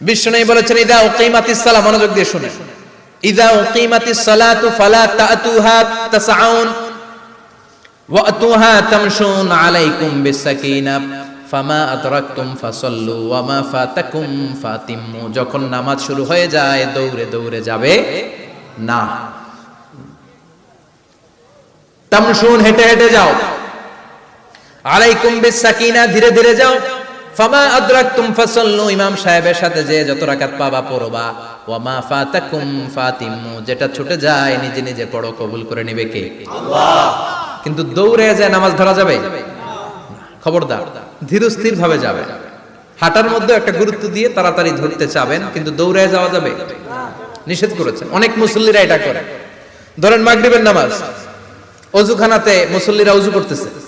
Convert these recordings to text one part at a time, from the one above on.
বিষ্ণু বলেছেন, ইদা মনোযোগ দিয়ে শুনে। ইদা ফালা যখন নামাজ শুরু হয়ে যায়, দৌড়ে দৌড়ে যাবে না। তামশুন হেঁটে হেঁটে যাও। আলাইকুম বিসাকিনা, ধীরে ধীরে যাও। ফামা আদরাকতুম ফাসাল্লু ইমাম সাহেবের সাথে যে যত রাকাত পাবা পড়বা। ওয়া মা ফাতাকুম ফাতিম্মু যেটা ছুটে যায় নিজে নিজে পড়ো কবুল করে নেবে কে? আল্লাহ। কিন্তু দৌড়ে যায় নামাজ ধরা যাবে? খবরদার। ধীরস্থির ভাবে যাবে। হাঁটার মধ্যে একটা গুরুত্ব দিয়ে তাড়াতাড়ি ধরতে চাবেন কিন্তু দৌড়ে যাওয়া যাবে? নিষেধ করেছেন। অনেক মুসল্লিরা এটা করে। ধরেন মাগরিবের নামাজ। অজুখানাতে মুসল্লিরা উজু করতেছে।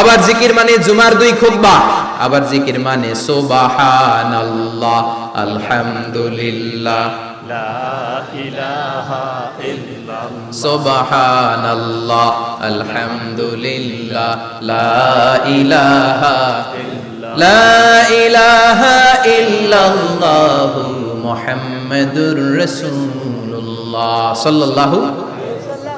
আবার জিকির মানে জুমার দুই খুতবা। আবার জিকির মানে সুবহানাল্লাহ আলহামদুলিল্লাহ। লা ইলাহা ইল্লাল্লাহ। সুবহানাল্লাহ আলহামদুলিল্লাহ। লা ইলাহা লা ইলাহা ইল্লাল্লাহ মুহাম্মাদুর রাসূলুল্লাহ। সাল্লাল্লাহু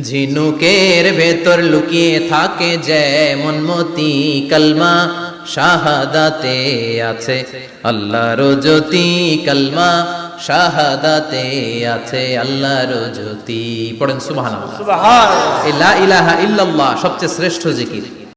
ঝিনুকের ভেতর লুকিয়ে থাকে যেমন মতি কলমা শাহাদাতে আছে। আল্লাহর জ্যোতি কলমা শাহাদাতে আছে। আল্লাহর জ্যোতি পড়েন সুবহানাল্লাহ। সুবহানাল্লাহ। লা ইলাহা ইল্লাল্লাহ সবচেয়ে শ্রেষ্ঠ জিকির।